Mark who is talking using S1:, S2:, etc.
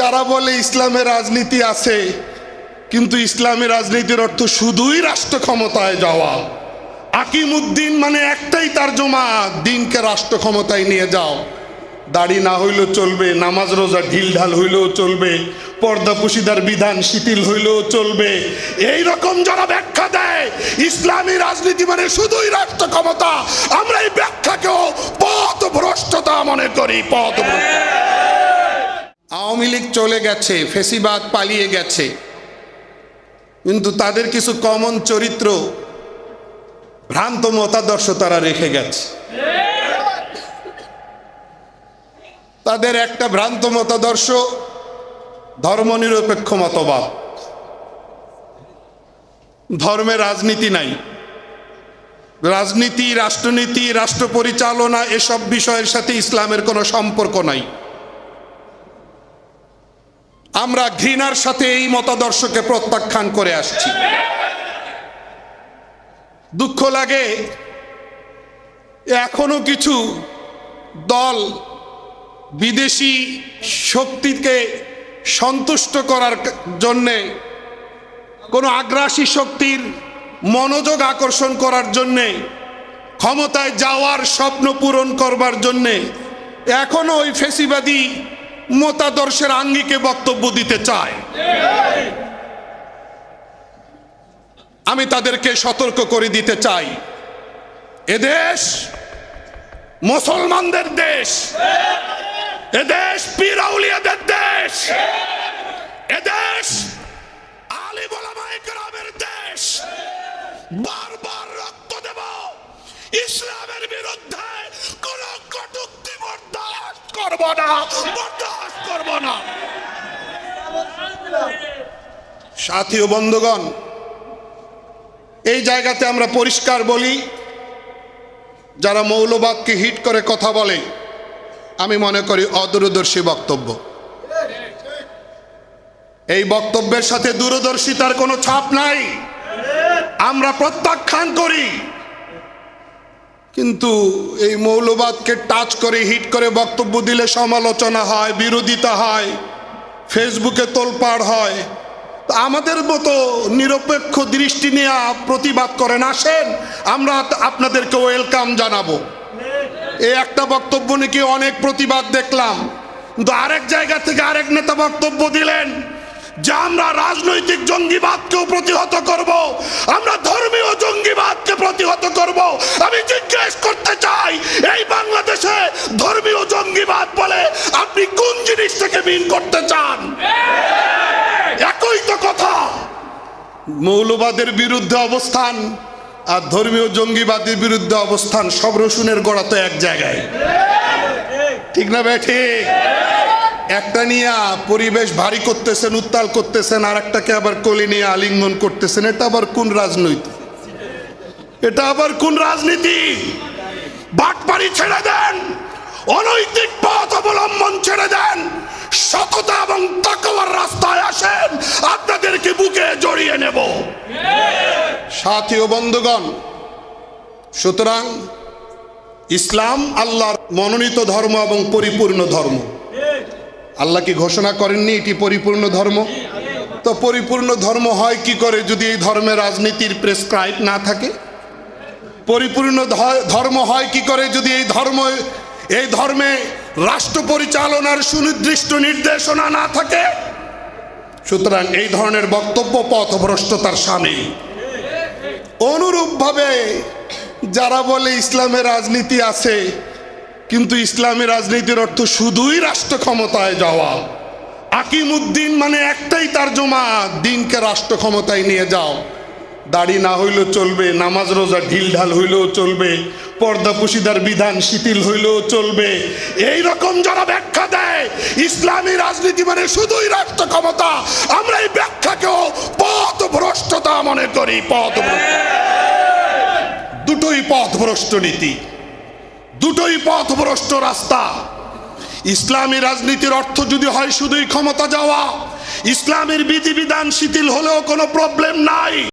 S1: যারা বলে ইসলামের রাজনীতি আছে, কিন্তু ইসলামী রাজনীতির অর্থ শুধুই রাষ্ট্র ক্ষমতায় যাওয়া। আকিমুদ্দিন মানে একটাই তার জমা দিনকে রাষ্ট্র ক্ষমতায় নিয়ে যাও। দাড়ি না হইলেও চলবে, নামাজ রোজা ঢিল ঢাল হইলেও চলবে, পর্দা পুশিদার বিধান শিথিল হইলেও চলবে। এই রকম যারা ব্যাখ্যা দেয়, ইসলামী রাজনীতি মানে শুধুই রাষ্ট্র ক্ষমতা। আমরা এই ব্যাখ্যাকেও পথ ভ্রষ্টতা মনে করি পথ ভ্রষ্ট আওয়ামী লীগ চলে গেছে, ফেসিবাদ পালিয়ে গেছে। কিন্তু তাদের কিছু কমন চরিত্র ভ্রান্ত মতাদর্শ তারা রেখে গেছে। তাদের একটা ভ্রান্ত মতাদর্শ, ধর্মনিরপেক্ষ মতবাদ। ধর্মে রাজনীতি নাই। রাজনীতি, রাষ্ট্রনীতি, রাষ্ট্র পরিচালনা, এসব বিষয়ের সাথে ইসলামের কোনো সম্পর্ক নাই। আমরা ঘৃণার সাথে এই মতাদর্শকে প্রত্যাখ্যান করে আসছি। দুঃখ লাগে, এখনও কিছু দল বিদেশি শক্তিকে সন্তুষ্ট করার জন্যে, কোনো আগ্রাসী শক্তির মনোযোগ আকর্ষণ করার জন্যে, ক্ষমতায় যাওয়ার স্বপ্ন পূরণ করবার জন্যে, এখনও ওই ফেসিবাদী মতাদর্শের আঙ্গিকে বক্তব্য দিতে চায়। আমি তাদেরকে সতর্ক করে দিতে চাই। এদেশ মুসলমানদের দেশ। এদেশ পীরাউলিয়াদের দেশ। এদেশ আলিম ওলামায়ে কেরামের দেশ। বারবার রক্ত দেব। ইসলামের বিরুদ্ধে কোন কটুক্তি বরদাস্ত করব না। বরদাস্ত করব না। সাথী ও বন্ধুগণ, এই জায়গাতে আমরা পরিষ্কার বলি, যারা মৌলবাদকে হিট করে কথা বলে, আমি মনে করি অদূরদর্শী বক্তব্য। এই বক্তব্যের সাথে দূরদর্শিতার কোনো ছাপ নাই। আমরা প্রত্যাখ্যান করি। কিন্তু এই মৌলবাদকে টাচ করে হিট করে বক্তব্য দিলে সমালোচনা হয়, বিরোধিতা হয় ফেসবুকে তোলপাড় হয়। আমাদের মতো নিরপেক্ষ দৃষ্টি নিয়ে প্রতিবাদ করেন, আসেন, আমরা আপনাদেরকে ওয়েলকাম জানাব। এই একটা বক্তব্য নাকি অনেক প্রতিবাদ দেখলাম। কিন্তু আরেক জায়গা থেকে আরেক নেতা বক্তব্য দিলেন যে আমরা রাজনৈতিক জঙ্গিবাদকেও প্রতিহত করব, আমরা ধর্মীয় জঙ্গিবাদকে প্রতিহত করব জিনিসটাকে মিন করতে চান। একই তো কথা। মৌলবাদের বিরুদ্ধে অবস্থান আর ধর্মীয় জঙ্গিবাদের বিরুদ্ধে অবস্থান সব রসুনের গোড়া তো এক জায়গায়। ঠিক না ভাই, ঠিক? একটা নিয়ে পরিবেশ ভারী করতেছেন, উত্তাল করতেছেন আর একটাকে আবার কলি নিয়ে আলিঙ্গন করতেছেন, এটা আবার কোন রাজনৈতিক এটা আবার কোন রাজনীতি? বাটপাড়ি ছেড়ে দেন, অনৈতিক পথ অবলম্বন ছেড়ে দেন সততা এবং তাকওয়ার রাস্তায় আসেন, আপনাদেরকে বুকে জড়িয়ে নেব। সাথী ও বন্ধুগণ, সুতরাং ইসলাম আল্লাহর মনোনীত ধর্ম এবং পরিপূর্ণ ধর্ম। আল্লাহ কি ঘোষণা করেননি এটি পরিপূর্ণ ধর্ম? তো পরিপূর্ণ ধর্ম হয় কি করে যদি এই ধর্মে রাজনীতির প্রেসক্রাইব না থাকে? পরিপূর্ণ ধর্ম হয় কি করে যদি এই ধর্ম এই ধর্মে রাষ্ট্র পরিচালনার সুনির্দিষ্ট নির্দেশনা না থাকে, সুতরাং এই ধরনের বক্তব্য পথভ্রষ্টতার সামিল। অনুরূপভাবে যারা বলে ইসলামের রাজনীতি আছে, কিন্তু ইসলামী রাজনীতির অর্থ শুধুই রাষ্ট্র ক্ষমতায় যাওয়া। আকিমুদ্দিন মানে একটাই তার জমা দিনকে রাষ্ট্র ক্ষমতায় নিয়ে যাও। দাড়ি না হইলেও চলবে, নামাজ রোজা ঢিল ঢাল হইলেও চলবে, পর্দা পুশিদার বিধান শিথিল হইলেও চলবে। এই রকম যারা ব্যাখ্যা দেয়, ইসলামী রাজনীতি মানে শুধুই রাষ্ট্র ক্ষমতা। আমরা এই ব্যাখ্যাকেও পথ ভ্রষ্টতা মনে করি পথ ভ্রষ্ট দুটোই পথভ্রষ্ট নীতি, দুটোই পথভ্রষ্ট রাস্তা। ইসলামী রাজনীতির অর্থ যদি হয় শুধুই ক্ষমতা যাওয়া, ইসলামের বিধিবিধান শিথিল হলেও কোনো প্রবলেম নাই।